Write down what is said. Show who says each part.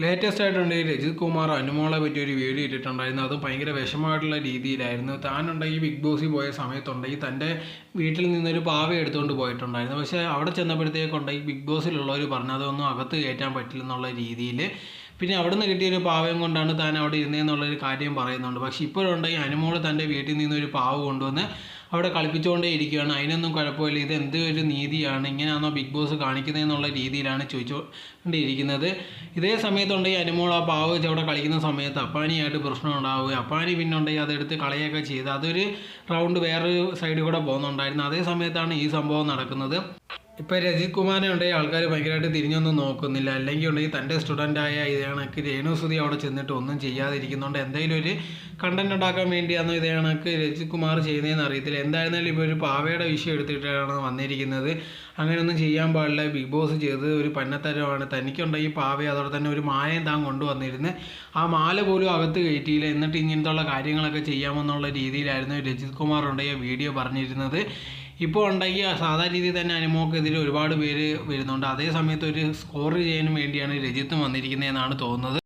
Speaker 1: Latest ആയിട്ടുണ്ടെങ്കിൽ രജിത് കുമാർ അനുമോളെ പറ്റി ഒരു വീഡിയോ ഇട്ടിട്ടുണ്ടായിരുന്നു. അതും ഭയങ്കര വിഷമമായിട്ടുള്ള രീതിയിലായിരുന്നു. താനുണ്ടെങ്കിൽ ബിഗ് ബോസിൽ പോയ സമയത്തുണ്ടെങ്കിൽ തന്റെ വീട്ടിൽ നിന്നൊരു പാവ എടുത്തുകൊണ്ട് പോയിട്ടുണ്ടായിരുന്നു. പക്ഷേ അവിടെ ചെന്നപ്പോഴത്തേക്കുണ്ടെങ്കിൽ ബിഗ് ബോസിലുള്ളവർ പറഞ്ഞു അതൊന്നും അകത്ത് കയറ്റാൻ പറ്റില്ലെന്നുള്ള രീതിയിൽ പിന്നെ അവിടെ നിന്ന് കിട്ടിയൊരു പാവയും കൊണ്ടാണ് താൻ അവിടെ ഇരുന്നതെന്നുള്ളൊരു കാര്യം പറയുന്നുണ്ട്. പക്ഷേ ഇപ്പോഴുണ്ടെങ്കിൽ അനുമോൾ തന്റെ വീട്ടിൽ നിന്ന് ഒരു പാവ കൊണ്ടുവന്ന് അവിടെ കളിപ്പിച്ചുകൊണ്ടേ ഇരിക്കുകയാണ്. അതിനൊന്നും കുഴപ്പമില്ല. ഇത് എന്ത് ഒരു നീതിയാണ്? ഇങ്ങനെയാണോ ബിഗ് ബോസ് കാണിക്കുന്നതെന്നുള്ള രീതിയിലാണ് ചോദിച്ചുകൊണ്ടിരിക്കുന്നത് ഇതേ സമയത്തുണ്ടെങ്കിൽ അനുമോൾ ആ പാവ വെച്ച് അവിടെ കളിക്കുന്ന സമയത്ത് അപ്പാനിയായിട്ട് പ്രശ്നം ഉണ്ടാവുക അപ്പാനി പിന്നെ ഉണ്ടെങ്കിൽ അതെടുത്ത് കളയൊക്കെ ചെയ്ത് അതൊരു റൗണ്ട് വേറൊരു സൈഡിൽ കൂടെ പോകുന്നുണ്ടായിരുന്നു. അതേ സമയത്താണ് ഈ സംഭവം നടക്കുന്നത്. ഇപ്പോൾ രജിത് കുമാറിനെ ഉണ്ടെങ്കിൽ ആൾക്കാർ ഭയങ്കരമായിട്ട് തിരിഞ്ഞൊന്നും നോക്കുന്നില്ല. അല്ലെങ്കിൽ ഉണ്ടെങ്കിൽ തന്റെ സ്റ്റുഡന്റായ ഇതേ കണക്ക് രേണുസുതി അവിടെ ചെന്നിട്ട് ഒന്നും ചെയ്യാതിരിക്കുന്നുണ്ട്. എന്തെങ്കിലും ഒരു കണ്ടന്റ് ഉണ്ടാക്കാൻ വേണ്ടിയാണോ ഇതേണക്ക് രജിത് കുമാർ ചെയ്യുന്നതെന്ന് അറിയത്തില്ല. എന്തായിരുന്നാലും ഇപ്പോൾ ഒരു പാവയുടെ വിഷയം എടുത്തിട്ടാണ് വന്നിരിക്കുന്നത്. അങ്ങനെയൊന്നും ചെയ്യാൻ പാടില്ല. ബിഗ് ബോസ് ചെയ്ത് ഒരു പന്നത്തരമാണ്. തനിക്കുണ്ടെങ്കിൽ പാവയെ അതോടെ തന്നെ ഒരു മാലയും താൻ കൊണ്ടുവന്നിരുന്ന് ആ മാല പോലും അകത്ത് കയറ്റിയില്ല. എന്നിട്ട് ഇങ്ങനത്തുള്ള കാര്യങ്ങളൊക്കെ ചെയ്യാമെന്നുള്ള രീതിയിലായിരുന്നു രജിത് കുമാർ ഉണ്ടെങ്കിൽ വീഡിയോ പറഞ്ഞിരുന്നത്. ഇപ്പോൾ ഉണ്ടെങ്കിൽ സാധാരണ രീതിയിൽ തന്നെ അനുമോക്കെതിരെ ഒരുപാട് പേര് വരുന്നുണ്ട്. അതേ സമയത്ത് ഒരു സ്കോർ ചെയ്യാനും വേണ്ടിയാണ് രജിത്തും വന്നിരിക്കുന്നതെന്നാണ് തോന്നുന്നത്.